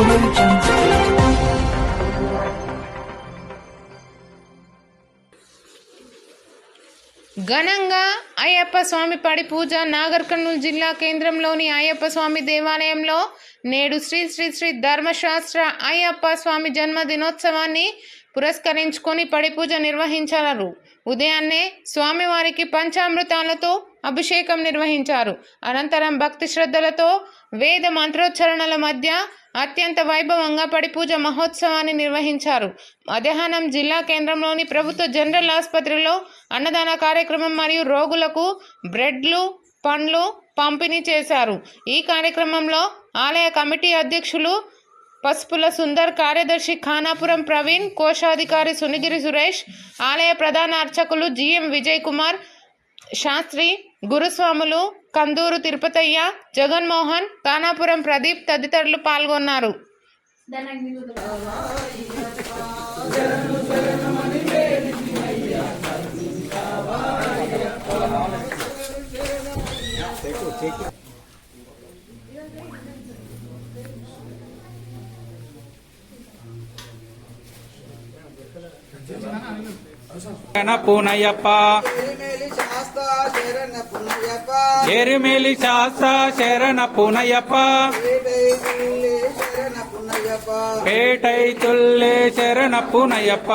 ఘనంగా అయ్యప్ప స్వామి పడి పూజ నాగర్ కర్నూలు జిల్లా కేంద్రంలోని అయ్యప్ప స్వామి దేవాలయంలో నేడు శ్రీ శ్రీ శ్రీ ధర్మశాస్త్ర అయ్యప్ప స్వామి జన్మదినోత్సవాన్ని పురస్కరించుకొని పడి పూజ నిర్వహించారు. ఉదయాన్నే స్వామివారికి పంచామృతాలతో అభిషేకం నిర్వహించారు. అనంతరం భక్తి శ్రద్ధలతో వేద మంత్రోచ్చరణల మధ్య అత్యంత వైభవంగా పడి పూజ మహోత్సవాన్ని నిర్వహించారు. మధ్యాహ్నం జిల్లా కేంద్రంలోని ప్రభుత్వ జనరల్ ఆసుపత్రిలో అన్నదాన కార్యక్రమం మరియు రోగులకు బ్రెడ్లు పండ్లు పంపిణీ చేశారు. ఈ కార్యక్రమంలో ఆలయ కమిటీ అధ్యక్షులు పసుపుల సుందర్ కార్యదర్శి ఖానాపురం ప్రవీణ్ కోశాధికారి సునిగిరి సురేష్ ఆలయ ప్రధాన అర్చకులు జిఎం విజయ్ కుమార్ శాస్త్రి గురుస్వాములు కందూరు తిరుపతయ్య జగన్మోహన్ తానాపురం ప్రదీప్ తదితరులు పాల్గొన్నారు. పూనయ్యప్ప ఎరిమేలి శాస్త శరణ పుణ్యప ఎరిమేలి శాస్త్ర శరణ పూనయ్యప్ప ఏడైదులే శరణ పుణ్యప పేటై తుల్లే శరణ పూనయ్యప్ప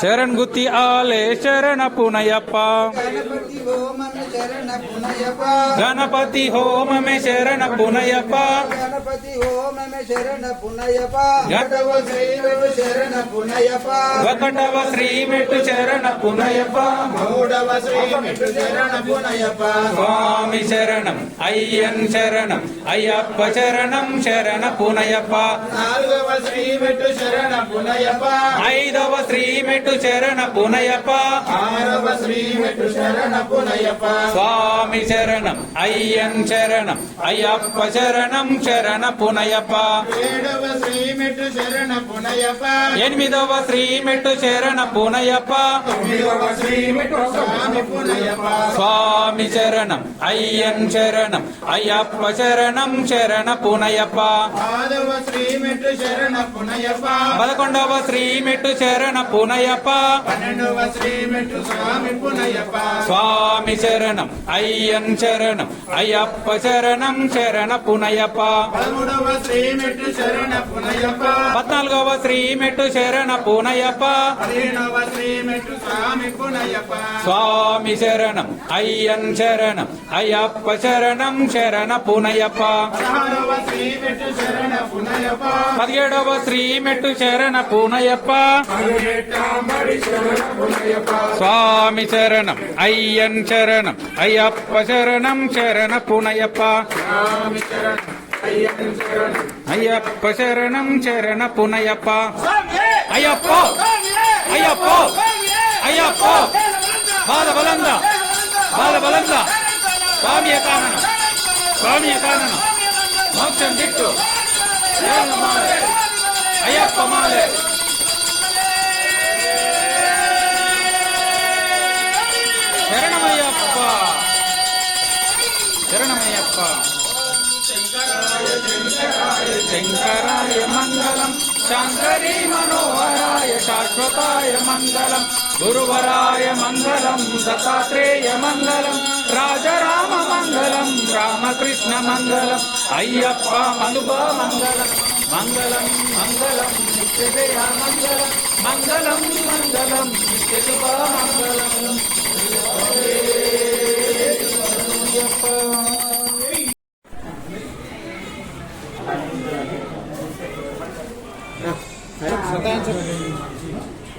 శరణ పుణ్యప గణపతి హోమన శరణ పుణ్యప గణపతి హోమమే శరణ పుణ్యప గణ- గణవ శ్రీవడు శరణ పుణ్యప ఒకటవ శ్రీ మెట్టు శరణ పూనయ్యప్ప మూడవ శ్రీ మెట్టు శరణ పుణ్యప స్వామి శరణం అయ్యన్ శరణం అయ్యప్ప శరణం శరణ పూనయ్యప్ప నాలుగవ శ్రీ శరణ పుణ్యప ఐదవ శ్రీ మెట్టు శరణ పూనయ్యప్ప ఆరవ శ్రీ మెట్టు శరణ పుణ్యప స్వామి శరణం. అయ్యన్ శరణం. అయ్యప్ప శరణం. శరణ పునయప్ప శరణ పుణయప ఎనిమిదవ శ్రీ మెట్టు శరణ పునయప్ప తొమ్మిదవ శ్రీ మెట్టు స్వామి పుణయప స్వామి శరణం అయ్యన్ శరణం అయ్యప్ప శరణం శరణ పునయప్ప ఆదవ శ్రీ మెట్టు శరణ పుణయప పదకొండవ శ్రీ మెట్టు శరణ పునయప్ప పన్నెండవ శ్రీ మెట్టు స్వామి పుణయప స్వామి శరణం అయ్యన్ శరణం అయ్యప్ప శరణం శరణ పునయప్ప పదమూడవ శ్రీ మెట్టు శరణ పుణయప పద్నాలుగవ శ్రీ మెట్టు శరణ మెట్టు స్వామి శరణం అయ్యన్ శరణం అయ్యప్ప శరణం శరణ పుణయప పదిహేడవ శ్రీ మెట్టు శరణ పుణయప స్వామి శరణం అయ్యన్ శరణం అయ్యప్ప శరణం శరణ పునయప్ప అయ్యప్ప శరణం శరణ పునయప్ప. అయ్యప్ప! అయ్యప్ప! అయ్యప్ప! బాల బలంద బాల బలంద స్వామి కారణం స్వామి కారణం మోక్షం దిట్టు! అయ్యప్ప మాలే! శరణమయ్యప్ప! శరణమయ్యప్ప! శంకరాయ మంగళం శాంకరీ మనోహరాయ శాశ్వతాయ మంగళం గురువరాయ మంగళం దత్తాత్రేయ మంగళం రాజరామ మంగళం రామకృష్ణ మంగళం అయ్యప్ప మనుభ మంగళం మంగళం మంగళం నిత్యజయ మంగళం మంగళం మంగళం నిత్యశుభ మంగళం.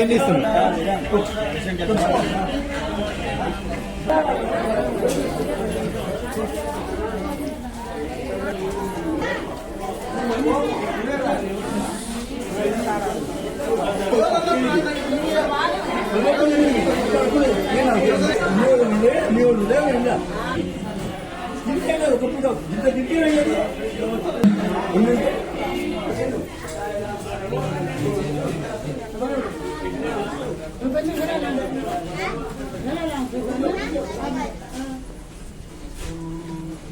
అవన్నీ ఇస్తున్నాం ఇంత దిట్టి వెళ్ళదు